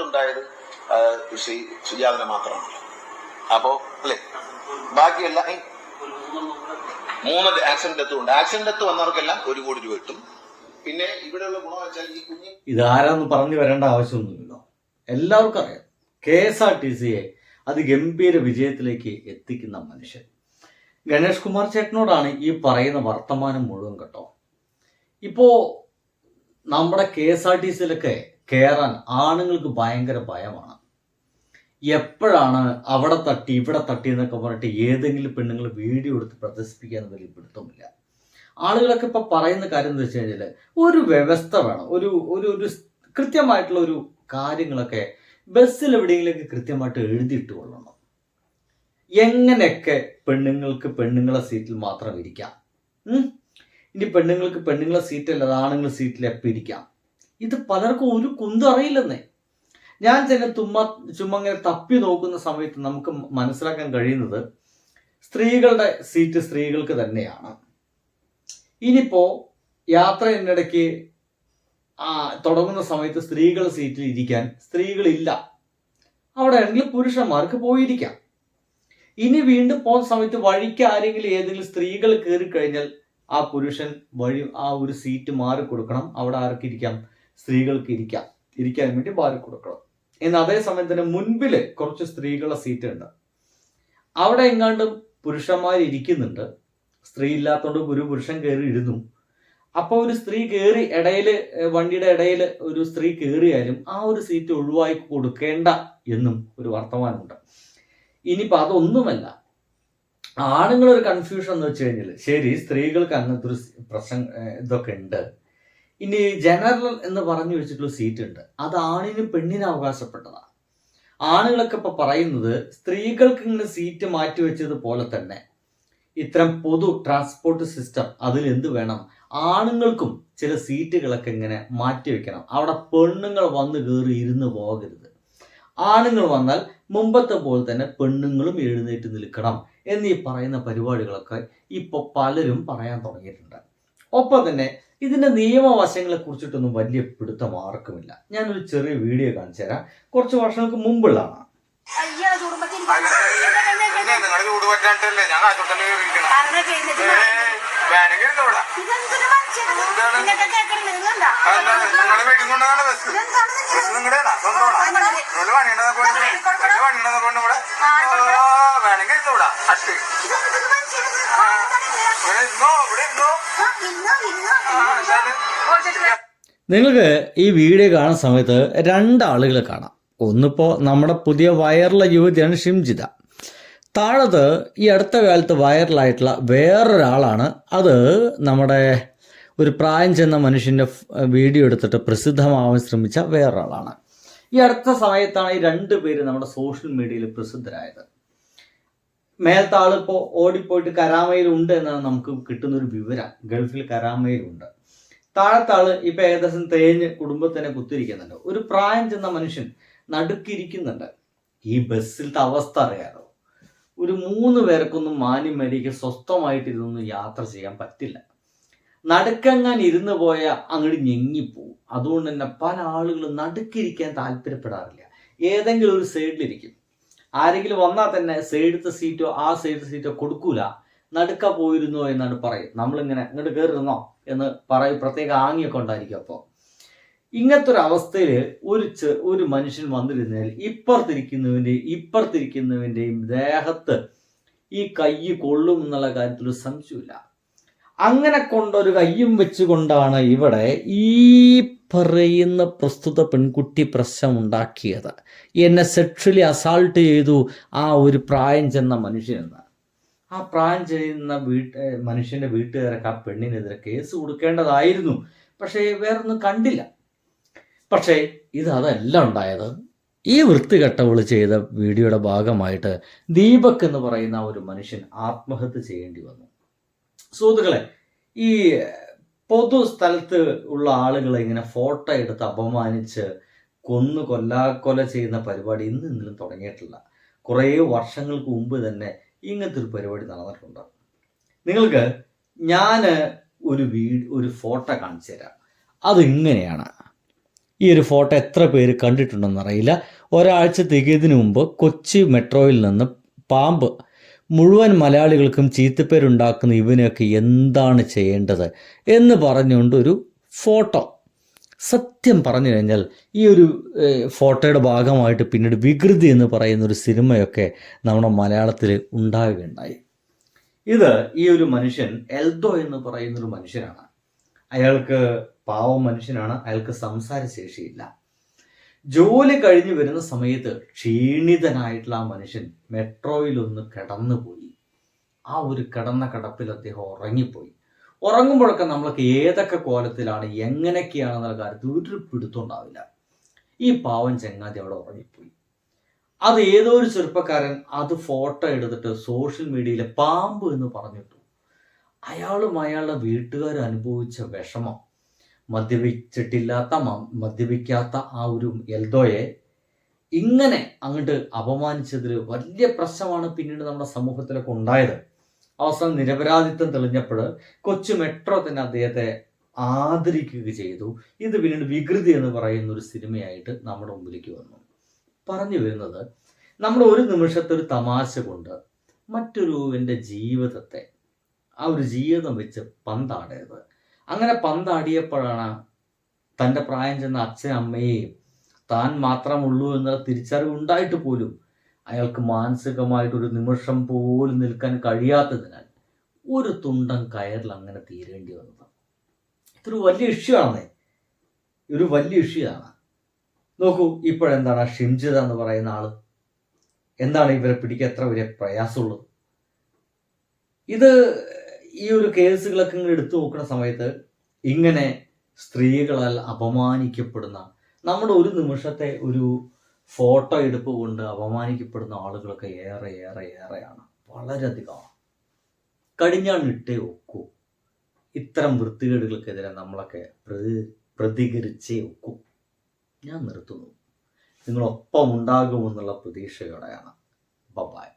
ആ, ശ്രീ സുജാതന മാത്രമാണ്. അപ്പോ അല്ലേ? ബാക്കിയെല്ലാം മൂന്ന് ആക്സിഡന്റ് ഡെത്തും ആക്സിഡന്റ് ഡെത്ത് വന്നവർക്കെല്ലാം ഒരു കോടി രൂപ കിട്ടും. പിന്നെ ഇവിടെയുള്ള ഗുണം വെച്ചാൽ ഈ കുഞ്ഞ് ഇതാരാന്ന് പറഞ്ഞു വരേണ്ട ആവശ്യമൊന്നുമില്ലല്ലോ എല്ലാവർക്കും അറിയാം. കെ എസ് ആർ ടി സിയെ അതിഗംഭീര വിജയത്തിലേക്ക് എത്തിക്കുന്ന മനുഷ്യൻ. ഗണേഷ് കുമാർ ചേട്ടനോടാണ് ഈ പറയുന്ന വർത്തമാനം മുഴുവൻ കേട്ടോ. ഇപ്പോ നമ്മുടെ കെ എസ് ആർ ടി സിയിലൊക്കെ കയറാൻ ആണുങ്ങൾക്ക് ഭയങ്കര ഭയമാണ്. എപ്പോഴാണ് അവിടെ തട്ടി ഇവിടെ തട്ടി എന്നൊക്കെ പറഞ്ഞിട്ട് ഏതെങ്കിലും പെണ്ണുങ്ങൾ വീഡിയോ എടുത്ത് പ്രദർശിപ്പിക്കാൻ വലിയ പിടുത്തമില്ല. ആളുകളൊക്കെ ഇപ്പൊ പറയുന്ന കാര്യം എന്ന് വെച്ച് കഴിഞ്ഞാൽ ഒരു വ്യവസ്ഥ വേണം. ഒരു ഒരു ഒരു കൃത്യമായിട്ടുള്ള ഒരു കാര്യങ്ങളൊക്കെ ബസ്സിൽ എവിടെയെങ്കിലൊക്കെ കൃത്യമായിട്ട് എഴുതിയിട്ട് കൊള്ളണം. എങ്ങനെയൊക്കെ പെണ്ണുങ്ങൾക്ക് പെണ്ണുങ്ങളെ സീറ്റിൽ മാത്രം ഇരിക്കാം? ഇനി പെണ്ണുങ്ങൾക്ക് പെണ്ണുങ്ങളെ സീറ്റല്ല അത് ആണുങ്ങളെ സീറ്റിൽ എപ്പോൾ ഇരിക്കാം. ഇത് പലർക്കും ഒരു കുന്തും അറിയില്ലെന്നേ. ഞാൻ തന്നെ തുമ്മ ചുമ്മാ തപ്പി നോക്കുന്ന സമയത്ത് നമുക്ക് മനസ്സിലാക്കാൻ കഴിയുന്നത് സ്ത്രീകളുടെ സീറ്റ് സ്ത്രീകൾക്ക് തന്നെയാണ്. ഇനിയിപ്പോ യാത്രയിനിടയ്ക്ക് തുടങ്ങുന്ന സമയത്ത് സ്ത്രീകൾ സീറ്റിൽ ഇരിക്കാൻ സ്ത്രീകളില്ല. അവിടെ ആണെങ്കിൽ പുരുഷന്മാർക്ക് പോയിരിക്കാം. ഇനി വീണ്ടും പോകുന്ന സമയത്ത് വഴിക്ക് ആരെങ്കിലും ഏതെങ്കിലും സ്ത്രീകൾ കയറി കഴിഞ്ഞാൽ ആ പുരുഷൻ വഴി ആ ഒരു സീറ്റ് മാറി കൊടുക്കണം അവിടെ ആർക്ക് ഇരിക്കാം സ്ത്രീകൾക്ക് ഇരിക്കാം. ഇരിക്കാൻ വേണ്ടി ബാലി കൊടുക്കണം. എന്ന അതേ സമയം തന്നെ മുൻപിൽ കുറച്ച് സ്ത്രീകളുടെ സീറ്റ് ഉണ്ട്. അവിടെ എങ്ങാണ്ടും പുരുഷന്മാർ ഇരിക്കുന്നുണ്ട്. സ്ത്രീ ഇല്ലാത്തതുകൊണ്ട് ഒരു പുരുഷൻ കയറി ഇരുന്നു. അപ്പൊ ഒരു സ്ത്രീ കയറി ഇടയിൽ വണ്ടിയുടെ ഇടയിൽ ഒരു സ്ത്രീ കയറിയാലും ആ ഒരു സീറ്റ് ഒഴിവായി കൊടുക്കേണ്ട എന്നും ഒരു വർത്തമാനമുണ്ട്. ഇനിയിപ്പോൾ അതൊന്നുമല്ല. ആണുങ്ങളൊരു കൺഫ്യൂഷൻ എന്ന് വെച്ച് കഴിഞ്ഞാൽ ശരി സ്ത്രീകൾക്ക് അങ്ങനത്തെ ഒരു പ്രശ്നം ഇതൊക്കെ ഉണ്ട്. ഇനി ജനറൽ എന്ന് പറഞ്ഞു വെച്ചിട്ടുള്ള സീറ്റ് ഉണ്ട്. അത് ആണിനും പെണ്ണിനും അവകാശപ്പെട്ടതാണ്. ആണുകളൊക്കെ ഇപ്പൊ പറയുന്നത് സ്ത്രീകൾക്ക് ഇങ്ങനെ സീറ്റ് മാറ്റി വെച്ചതുപോലെ തന്നെ ഇത്തരം പൊതു ട്രാൻസ്പോർട്ട് സിസ്റ്റം അതിൽ എന്ത് വേണം? ആണുങ്ങൾക്കും ചില സീറ്റുകളൊക്കെ ഇങ്ങനെ മാറ്റി വെക്കണം. അവിടെ പെണ്ണുങ്ങൾ വന്ന് കയറി ഇരുന്ന് പോകരുത്. ആണുങ്ങൾ വന്നാൽ മുമ്പത്തെ പോലെ തന്നെ പെണ്ണുങ്ങളും എഴുന്നേറ്റ് നിൽക്കണം എന്നീ പറയുന്ന പരിപാടികളൊക്കെ ഇപ്പോൾ പലരും പറയാൻ തുടങ്ങിയിട്ടുണ്ട്. ഒപ്പം തന്നെ ഇതിന്റെ നിയമവശങ്ങളെ കുറിച്ചിട്ടൊന്നും വലിയ പിടുത്തം ആർക്കുമില്ല ഞാനൊരു ചെറിയ വീഡിയോ കാണിച്ചു തരാം കുറച്ച് വർഷങ്ങൾക്ക് മുമ്പുള്ളതാണ്. വേണമെങ്കിൽ ഇവിടെ. ഇവിടെ നിങ്ങൾക്ക് ഈ വീഡിയോ കാണുന്ന സമയത്ത് രണ്ടാളുകളെ കാണാം. ഒന്നിപ്പോൾ നമ്മുടെ പുതിയ വൈറൽ യുവതിയാണ് ഷിംജിത. താഴത്ത് ഈ അടുത്ത കാലത്ത് വൈറലായിട്ടുള്ള വേറൊരാളാണ്. അത് നമ്മുടെ ഒരു പ്രായം ചെന്ന മനുഷ്യന്റെ വീഡിയോ എടുത്തിട്ട് പ്രസിദ്ധമാവാൻ ശ്രമിച്ച വേറൊരാളാണ്. ഈ അടുത്ത സമയത്താണ് ഈ രണ്ട് പേര് നമ്മുടെ സോഷ്യൽ മീഡിയയിൽ പ്രസിദ്ധരായത്. മേലത്തെ ആളിപ്പോൾ ഓടിപ്പോയിട്ട് കരാമയിലുണ്ട് എന്നാണ് നമുക്ക് കിട്ടുന്ന ഒരു വിവരം. ഗൾഫിൽ കരാമയിലുണ്ട്. താഴത്താൾ ഇപ്പൊ ഏകദേശം തേഞ്ഞ് കുടുംബത്തിനെ കുത്തിരിക്കുന്നുണ്ട് ഒരു പ്രായം ചെന്ന മനുഷ്യൻ നടുക്കിരിക്കുന്നുണ്ട്. ഈ ബസ്സിലത്തെ അവസ്ഥ അറിയാലോ. ഒരു മൂന്ന് പേർക്കൊന്നും മാന്യം സ്വസ്ഥമായിട്ട് ഇതൊന്നും യാത്ര ചെയ്യാൻ പറ്റില്ല. നടുക്കങ്ങാൻ ഇരുന്ന് പോയ അങ്ങോട്ട് ഞെങ്ങിപ്പോവും. അതുകൊണ്ട് തന്നെ പല ആളുകളും നടുക്കിരിക്കാൻ താല്പര്യപ്പെടാറില്ല. ഏതെങ്കിലും ഒരു സൈഡിലിരിക്കും. ആരെങ്കിലും വന്നാൽ തന്നെ സൈഡത്തെ സീറ്റോ ആ സൈഡ് സീറ്റോ കൊടുക്കൂല. നടുക്ക പോയിരുന്നോ എന്നാണ് പറയും. നമ്മളിങ്ങനെ ഇങ്ങോട്ട് കയറിരുന്നോ എന്ന് പറയും. പ്രത്യേക ആംഗ്യമൊക്കെ ഉണ്ടായിരിക്കും അപ്പോൾ. ഇങ്ങനത്തെ ഒരു അവസ്ഥയിൽ ഒരു ഒരു മനുഷ്യൻ വന്നിരുന്നാൽ ഇപ്പുറത്തിരിക്കുന്നവന്റെയും ഇപ്പുറത്തിരിക്കുന്നവന്റെയും ദേഹത്ത് ഈ കൈ കൊള്ളും എന്നുള്ള കാര്യത്തിൽ സംശയമില്ല അങ്ങനെ കൊണ്ടൊരു കയ്യും വെച്ചുകൊണ്ടാണ് ഇവിടെ ഈ പറയുന്ന പ്രസ്തുത പെൺകുട്ടി പ്രശ്നം ഉണ്ടാക്കിയത് എന്നെ സെക്ഷലി അസാൾട്ട് ചെയ്തു ആ ഒരു പ്രായം ചെന്ന മനുഷ്യനെന്ന്. ആ പ്രായം ചെയ്യുന്ന വീട്ട് മനുഷ്യന്റെ വീട്ടുകാരൊക്കെ ആ പെണ്ണിനെതിരെ കേസ് കൊടുക്കേണ്ടതായിരുന്നു. പക്ഷേ വേറൊന്നും കണ്ടില്ല. പക്ഷേ ഇത് അതല്ല ഉണ്ടായത്. ഈ വൃത്തികെട്ടവൾ ചെയ്ത വീഡിയോയുടെ ഭാഗമായിട്ട് ദീപക് എന്ന് പറയുന്ന ഒരു മനുഷ്യൻ ആത്മഹത്യ ചെയ്യേണ്ടി വന്നു. സുഹൃത്തുക്കളെ ഈ പൊതു സ്ഥലത്ത് ഉള്ള ആളുകളെ ഇങ്ങനെ ഫോട്ടോ എടുത്ത് അപമാനിച്ച് കൊന്നു കൊല്ലാക്കൊല ചെയ്യുന്ന പരിപാടി ഇന്ന് ഇന്നലും തുടങ്ങിയിട്ടില്ല. കുറേ വർഷങ്ങൾക്ക് മുമ്പ് തന്നെ ഇങ്ങനത്തെ ഒരു പരിപാടി നടന്നിട്ടുണ്ട്. നിങ്ങൾക്ക് ഞാൻ ഒരു വീട് ഒരു ഫോട്ടോ കാണിച്ചു തരാം. അതിങ്ങനെയാണ്? ഈ ഒരു ഫോട്ടോ എത്ര പേര് കണ്ടിട്ടുണ്ടെന്ന് അറിയില്ല. ഒരാഴ്ച തികയതിനു മുമ്പ് കൊച്ചി മെട്രോയിൽ നിന്ന് പാമ്പ് മുഴുവൻ മലയാളികൾക്കും ചീത്തപ്പേരുണ്ടാക്കുന്ന ഇവനൊക്കെ എന്താണ് ചെയ്യേണ്ടത് എന്ന് പറഞ്ഞുകൊണ്ട് ഒരു ഫോട്ടോ. സത്യം പറഞ്ഞു കഴിഞ്ഞാൽ ഈ ഒരു ഫോട്ടോയുടെ ഭാഗമായിട്ട് പിന്നീട് വികൃതി എന്ന് പറയുന്ന ഒരു സിനിമയൊക്കെ നമ്മുടെ മലയാളത്തിൽ ഉണ്ടാവുകയുണ്ടായി. ഇത് ഈ ഒരു മനുഷ്യൻ എൽദോ എന്ന് പറയുന്ന ഒരു മനുഷ്യനാണ്. അയാൾക്ക് പാവം മനുഷ്യനാണ്. അയാൾക്ക് സംസാരശേഷിയില്ല. ജോലി കഴിഞ്ഞ് വരുന്ന സമയത്ത് ക്ഷീണിതനായിട്ടുള്ള ആ മനുഷ്യൻ മെട്രോയിൽ ഒന്ന് കിടന്നുപോയി ആ ഒരു കിടന്ന കിടപ്പിൽ അദ്ദേഹം ഉറങ്ങിപ്പോയി. ഉറങ്ങുമ്പോഴൊക്കെ നമ്മൾക്ക് ഏതൊക്കെ കോലത്തിലാണ് എങ്ങനെയൊക്കെയാണെന്നുള്ള കാര്യത്തിൽ ഒരു പിടുത്തുണ്ടാവില്ല ഈ പാവൻ ചങ്ങാതി അവിടെ ഉറങ്ങിപ്പോയി. അത് ഏതോ ഒരു ചെറുപ്പക്കാരൻ അത് ഫോട്ടോ എടുത്തിട്ട് സോഷ്യൽ മീഡിയയിലെ പാമ്പ് എന്ന് പറഞ്ഞിട്ടു. അയാളും അയാളുടെ വീട്ടുകാരും അനുഭവിച്ച വിഷമം. മദ്യപിച്ചിട്ടില്ലാത്ത മദ്യപിക്കാത്ത ആ ഒരു എൽദോയെ ഇങ്ങനെ അങ്ങോട്ട് അപമാനിച്ചതിൽ വലിയ പ്രശ്നമാണ് പിന്നീട് നമ്മുടെ സമൂഹത്തിലൊക്കെ ഉണ്ടായത്. അവസാനം നിരപരാധിത്വം തെളിഞ്ഞപ്പോൾ കൊച്ചു മെട്രോ തന്നെ അദ്ദേഹത്തെ ആദരിക്കുക ചെയ്തു. ഇത് പിന്നീട് വികൃതി എന്ന് പറയുന്ന ഒരു സിനിമയായിട്ട് നമ്മുടെ മുമ്പിലേക്ക് വന്നു. പറഞ്ഞു വരുന്നത് നമ്മൾ ഒരു നിമിഷത്തെ ഒരു തമാശ കൊണ്ട് മറ്റൊരു എന്റെ ജീവിതത്തെ ആ ഒരു ജീവിതം വെച്ച് പന്താടരുത്. അങ്ങനെ പന്താടിയപ്പോഴാണ് തന്റെ പ്രായം ചെന്ന അച്ഛൻ അമ്മയെയും താൻ മാത്രമുള്ളൂ എന്നുള്ള തിരിച്ചറിവ് ഉണ്ടായിട്ട് പോലും അയാൾക്ക് മാനസികമായിട്ടൊരു നിമിഷം പോലും നിൽക്കാൻ കഴിയാത്തതിനാൽ ഒരു തുണ്ടം കയറിൽ അങ്ങനെ തീരേണ്ടി വന്നത്. ഇതൊരു വലിയ ഇഷ്യൂ ഒരു വലിയ ഇഷ്യൂ ആണ്. നോക്കൂ ഇപ്പോഴെന്താണ് ഷിംജിത എന്ന് പറയുന്ന ആൾ? എന്താണ് ഇവരെ പിടിക്കാൻ എത്ര വലിയ പ്രയാസമുള്ളത്? ഇത് ഈ ഒരു കേസുകളൊക്കെ ഇങ്ങനെ എടുത്തു നോക്കുന്ന സമയത്ത് ഇങ്ങനെ സ്ത്രീകളാൽ അപമാനിക്കപ്പെടുന്ന നമ്മുടെ ഒരു നിമിഷത്തെ ഒരു ഫോട്ടോ എടുപ്പ് കൊണ്ട് അപമാനിക്കപ്പെടുന്ന ആളുകളൊക്കെ ഏറെ ഏറെ ഏറെയാണ്. വളരെയധികമാണ് കടിഞ്ഞാണിട്ടേ ഒക്കൂ. ഇത്തരം വൃത്തികേടുകൾക്കെതിരെ നമ്മളൊക്കെ പ്രതി പ്രതികരിച്ചേ ഒക്കൂ. ഞാൻ നിർത്തുന്നു. നിങ്ങളൊപ്പം ഉണ്ടാകുമെന്നുള്ള പ്രതീക്ഷയോടെയാണ്. ബബായ്